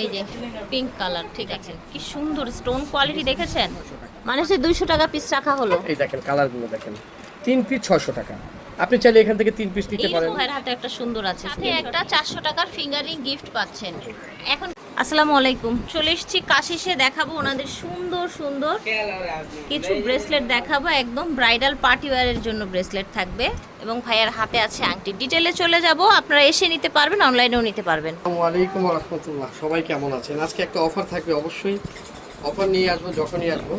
এই যে pink colour ঠিক আছে। কি সুন্দর স্টোন কোয়ালিটি দেখেছেন? মানে সে দুইশো টাকা পিস রাখা হলো। এই দেখেন কালারগুলো দেখেন। তিন পিস ছশো টাকা। আপনি চাইলে এখান থেকে তিন পিস নিতে পারেন। এই হাতে একটা সুন্দর আছে। আপনি একটা চারশো টাকার ফিঙ্গারিং গিফট পাচ্ছেন। এখন আসসালামু আলাইকুম। চলে এসেছি কাশিসে দেখাবো ওনাদের সুন্দর সুন্দর কিছু ব্রেসলেট দেখাবো। একদম ব্রাইডাল পার্টি ওয়্যারের জন্য ব্রেসলেট থাকবে এবং ভাইয়ার হাতে আছে আংটি। ডিটেলে চলে যাব, আপনারা এসে নিতে পারবেন অনলাইনেও নিতে পারবেন। আসসালামু আলাইকুম রহমতুল্লাহ সবাই কেমন আছেন? আজকে একটা অফার থাকবে অবশ্যই। অফার নিয়ে আসব যখনই আসব।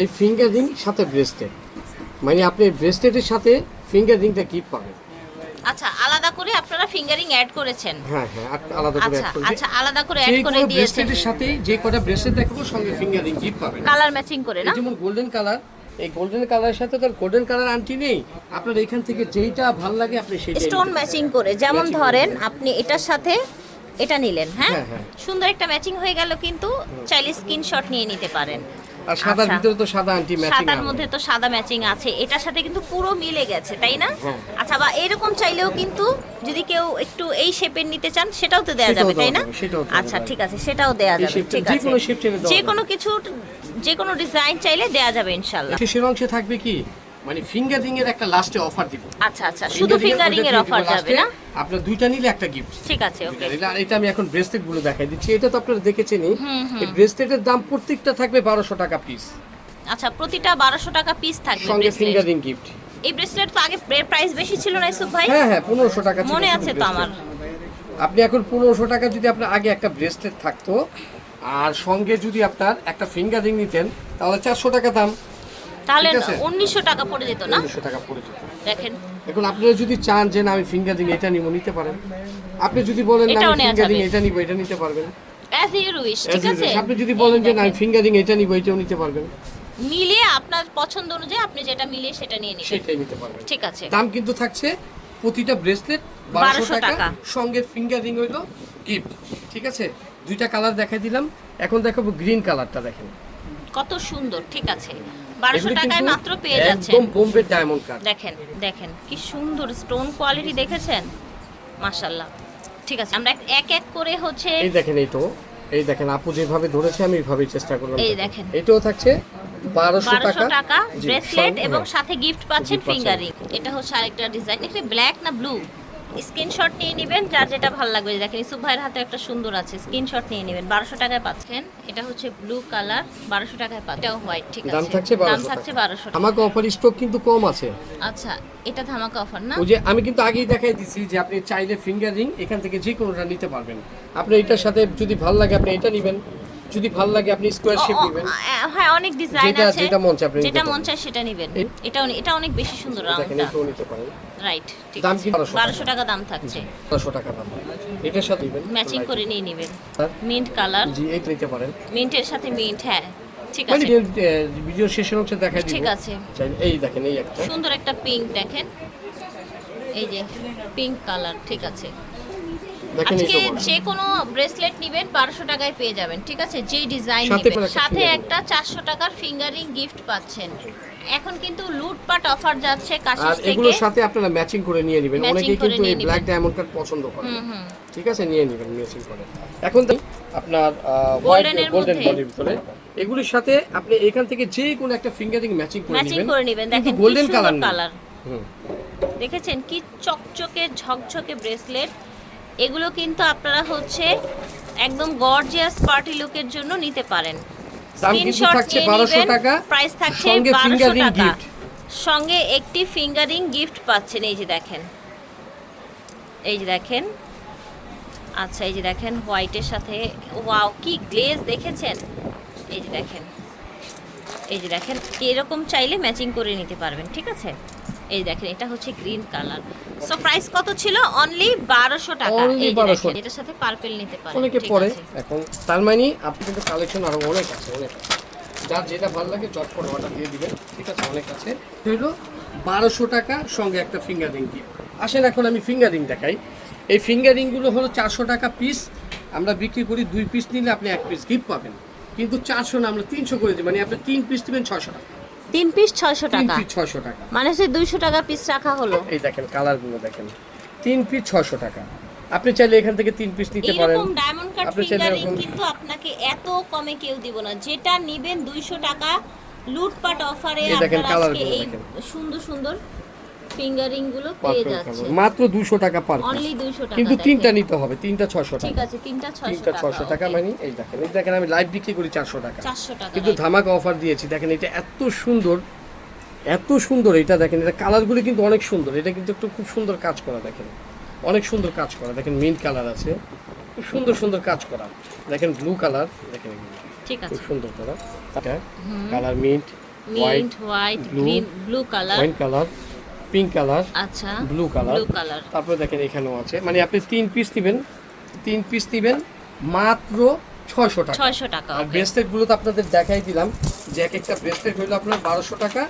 এই ফিঙ্গার রিং সাথে ব্রেসলেট মানে আপনি ব্রেসলেটের সাথে ফিঙ্গার রিংটা গিফট পাবেন। আচ্ছা আলাদা করে আপনারা ফিঙ্গারিং অ্যাড করেছেন। হ্যাঁ হ্যাঁ আলাদা করে আচ্ছা আচ্ছা আলাদা করে অ্যাড করে দিয়েছেন। ব্রেসলেটের সাথে যে কটা ব্রেসলেট দেখাবো সঙ্গে ফিঙ্গার গিফট পাবেন। কালার ম্যাচিং করে না? যেমন গোল্ডেন কালার এই গোল্ডেন কালারের সাথে তো গোল্ডেন কালার আন্টি নেই। আপনার এখান থেকে যেইটা ভালো লাগে আপনি সেটাই স্টোন ম্যাচিং করে যেমন ধরেন আপনি এটার সাথে এটা নিলেন হ্যাঁ? হ্যাঁ, হ্যাঁ। সুন্দর একটা ম্যাচিং হয়ে গেল কিন্তু চাইলে স্ক্রিনশট নিয়ে নিতে পারেন। আর সাদার আচ্ছা। ভিতরে তো সাদা আন্টি ম্যাচিং সাদার মধ্যে তো সাদা ম্যাচিং আছে। এটার সাথে কিন্তু পুরো মিলে গেছে তাই না? হ্যাঁ। আচ্ছা বা এরকম চাইলেও কিন্তু যদি কেউ একটু এই শেপের নিতে চান সেটাও তো দেয়া যাবে তাই না? আচ্ছা ঠিক আছে সেটাও দেওয়া যাবে ঠিক যে আছে। যে কোনো কিছু যে কোনো ডিজাইন চাইলে দেয়া যাবে ইনশাল্লাহ। শেষের অংশে থাকবে কি? মানে ফিঙ্গার এর একটা লাস্টে অফার দিব। আচ্ছা আচ্ছা শুধু ফিঙ্গারিং এর অফার যাবে না? আপনার দুইটা নিলে একটা গিফট ঠিক আছে ওকে আর এটা আমি এখন ব্রেসলেটগুলো দেখাই দিচ্ছি। এটা তো আপনারা দেখেছেনই। এই ব্রেসলেটের দাম প্রত্যেকটা থাকবে বারোশো টাকা পিস আচ্ছা প্রতিটা বারোশো টাকা পিস থাকবে সঙ্গে। ফিঙ্গার গিফট এই ব্রেসলেট তো আগে প্রাইস বেশি ছিল না ইসুফ ভাই? হ্যাঁ হ্যাঁ পনেরোশো টাকা ছিল মনে আছে তো আমার। আপনি এখন পনেরোশো টাকা যদি আপনার আগে একটা ব্রেসলেট থাকতো আর সঙ্গে যদি আপনার একটা ফিঙ্গার রিং নিতেন তাহলে চারশো টাকা দাম। তাহলে উনিশশো টাকা পড়ে যেত না? উনিশশো টাকা পড়ে যেত। দেখেন। এখন আপনারা যদি চান যে না আমি ফিঙ্গার এটা নিব নিতে পারেন। আপনি যদি বলেন না আমি ফিঙ্গার। এটা নিব এটা নিতে পারবেন। অ্যাজ ইউর উইশ ঠিক আছে? আপনি যদি বলেন যে না আমি ফিঙ্গার এটা নিব এটাও নিতে পারবেন। মিলিয়ে আপনার পছন্দ অনুযায়ী আপনি যেটা মিলিয়ে সেটা নিয়ে নিবেন সেটাই নিতে পারবেন। ঠিক আছে। দাম কিন্তু থাকছে প্রতিটা ব্রেসলেট 1200 বারোশো টাকা। টাকা। সঙ্গে ফিঙ্গার রিং হইল গিফট ঠিক আছে? দুইটা কালার দেখাই দিলাম। এখন দেখাবো গ্রিন কালারটা দেখেন। কত সুন্দর ঠিক আছে। বারোশো টাকায় মাত্র পেয়ে যাচ্ছেন। একদম বোম্বে ডায়মন্ড কাট দেখেন দেখেন কি সুন্দর স্টোন কোয়ালিটি দেখেছেন? মাশাল্লাহ ঠিক আছে আমরা এক এক করে হচ্ছে এই দেখেন এই তো এই দেখেন আপু যেভাবে ধরেছে আমি এইভাবেই চেষ্টা করলাম এই দেখেন। এটাও থাকছে বারোশো বারোশো টাকা। টাকা জি, ব্রেসলেট এবং হ্যাঁ। সাথে গিফট পাচ্ছেন। ফিঙ্গারিং এটা হচ্ছে আরেকটা ডিজাইন এটা ব্ল্যাক না ব্লু স্ক্রিনশট নিয়ে নেবেন যার যেটা ভালো লাগবে। দেখেন ইসুফ ভাইয়ের হাতে একটা সুন্দর আছে। স্ক্রিনশট নিয়ে নেবেন। বারোশো টাকায় পাচ্ছেন। এটা হচ্ছে ব্লু কালার বারোশো টাকায় পাচ্ছেন। এটাও হোয়াইট ঠিক আছে। দাম থাকছে দাম থাকছে টাকা। বারোশো আমাকে অফার স্টক কিন্তু কম আছে। আচ্ছা এটা ধামাকা অফার না? ওই যে আমি কিন্তু আগেই দেখাই দিছি যে আপনি চাইলে ফিঙ্গার রিং এখান থেকে যে কোনোটা নিতে পারবেন। আপনি এটার সাথে যদি ভালো লাগে আপনি এটা নেবেন। যদি ভালো লাগে আপনি স্কোয়ার শেপ নেবেন। হ্যাঁ অনেক ডিজাইন আছে। যেটা মন চায় আপনি যেটা মন চায় সেটা নেবেন। এটা এটা অনেক বেশি সুন্দর দেখেন রাউন্ডটা। এটাও নিতে পারেন। রাইট ঠিক দাম আছে। কি 1200 টাকা? দাম থাকছে। বারোশো টাকা দাম। এটার সাথে নেবেন। ম্যাচিং করে নিয়ে নেবেন। হ্যাঁ। মিন্ট কালার জি এই নিতে পারেন। মিন্টের সাথে মিন্ট হ্যাঁ ঠিক মানে আছে। ভিডিও শেষের অংশে দেখাই দিব। ঠিক আছে এই দেখেন এই একটা। সুন্দর একটা পিঙ্ক দেখেন। এই যে পিঙ্ক কালার ঠিক আছে। আজকে যে কোনো ব্রেসলেট নেবেন বারোশো টাকায় পেয়ে যাবেন ঠিক আছে? যেই ডিজাইন সাথে নেবেন। একটা সাথে একটা চারশো টাকার ফিঙ্গারিং গিফট পাচ্ছেন। এখন কিন্তু লুটপাট অফার যাচ্ছে আর কাশিস থেকে। এগুলোর সাথে আপনারা ম্যাচিং করে নিয়ে নেবেন। অনেকেই কিন্তু এই। ব্ল্যাক ডায়মন্ড কার্ড পছন্দ করে। ঠিক আছে? নিয়ে নেবেন ম্যাচিং করে। এখন আপনার হোয়াইট গোল্ডেন। বডির ভিতরে। এগুলির সাথে আপনি এখান থেকে যে কোনো একটা ফিঙ্গারিং ম্যাচিং করে নেবেন। ম্যাচিং করে নেবেন। দেখেন গোল্ডেন কালার দেখেছেন কি চকচকে ঝকঝকে ব্রেসলেট এগুলো কিন্তু আপনারা হচ্ছে একদম গর্জিয়াস পার্টি লুকের জন্য নিতে পারেন। স্ক্রিনশট থাকছে নিয়ে 1200 নেবেন টাকা, প্রাইস থাকছে সঙ্গে 1200 টাকা। সঙ্গে একটি ফিঙ্গারিং গিফট পাচ্ছেন এই যে দেখেন। এই যে দেখেন। আচ্ছা এই যে দেখেন হোয়াইটের সাথে ওয়াও কি গ্লেজ দেখেছেন? এই যে দেখেন। এই যে দেখেন এরকম চাইলে ম্যাচিং করে নিতে পারবেন ঠিক আছে? এই দেখেন এটা হচ্ছে গ্রিন কালার সো প্রাইস কত ছিল? অনলি বারোশো টাকা। Only এই দেখেন, এটার সাথে পার্পেল নিতে পারেন। অনেকে পরে। এখন তার মানে আপনি কিন্তু কালেকশন আরও অনেক আছে অনেক যার যেটা ভালো লাগে চট করে অর্ডার দিয়ে দিবেন। ঠিক আছে অনেক আছে। হইল বারোশো টাকা সঙ্গে একটা ফিঙ্গারিং গিফট আসেন এখন আমি ফিঙ্গার রিং দেখাই। এই ফিঙ্গারিংগুলো হলো চারশো টাকা পিস আমরা বিক্রি করি দুই পিস নিলে আপনি এক পিস গিফট পাবেন। কিন্তু চারশো না আমরা তিনশো করে দিই। মানে আপনি তিন পিস দিবেন ছশো টাকা। তিন পিস ছয়শো তিন টাকা। পিস ছশো টাকা। মানে সে দুইশো টাকা পিস রাখা হলো। এই দেখেন কালারগুলো দেখেন। তিন পিস ছশো টাকা। আপনি চাইলে এখান থেকে তিন পিস নিতে পারেন। ডায়মন্ড কাট ফিঙ্গারিং কিন্তু আপনাকে এত কমে কেউ দিব না। যেটা নিবেন দুইশো টাকা লুটপাট অফারে আপনারা আজকে এই সুন্দর সুন্দর ফিঙ্গারিংগুলো পেয়ে যাচ্ছে। মাত্র দুশো টাকা পার অনলি দুইশো টাকা কিন্তু তিনটা নিতে হবে তিনটা ছশো ঠিক টাকা। আছে তিনটা ছয়শো তিনটা ছশো টাকা মানে এই দেখেন এই দেখেন আমি লাইভ বিক্রি করি চারশো টাকা। চারশো টাকা কিন্তু ধামাকা অফার দিয়েছি দেখেন এটা এত সুন্দর এত সুন্দর এটা দেখেন এটা কালারগুলি কিন্তু অনেক সুন্দর এটা কিন্তু একটু খুব সুন্দর কাজ করা দেখেন। অনেক সুন্দর কাজ করা দেখেন মিন্ট কালার আছে খুব সুন্দর সুন্দর কাজ করা। দেখেন ব্লু কালার দেখেন ঠিক খুব সুন্দর করা। এটা colour mint white mint white green blue colour wine colour pink colour আচ্ছা ব্লু কালার ব্লু কালার তারপরে দেখেন এখানেও আছে। মানে আপনি তিন পিস নেবেন তিন পিস নেবেন মাত্র ছয়শো টাকা। ছয়শো টাকা আর okay। ব্রেসলেটগুলো তো আপনাদের দেখাই দিলাম। যে এক একটা ব্রেসলেট হলো আপনার বারোশো টাকা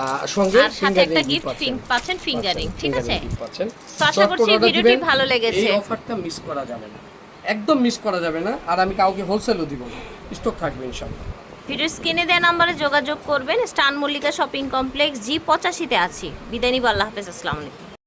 আর সঙ্গে আর সাথে একটা গিফট পাচ্ছেন। পাচ্ছেন ফিঙ্গারিং ঠিক আছে? পাচ্ছেন। আশা করছি ভিডিওটি ভালো লেগেছে। এই অফারটা মিস করা যাবে না। একদম মিস করা যাবে না আর আমি কাউকে হোলসেলও দিব না। স্টক থাকবে ইনশাল্লাহ ভিডিও স্ক্রিনে দেওয়া নাম্বারে যোগাযোগ করবেন। স্টান মল্লিকা শপিং কমপ্লেক্স, জি পঁচাশিতে আছি। বিদায় নিব, আল্লাহ হাফেজ, আসসালামু আলাইকুম।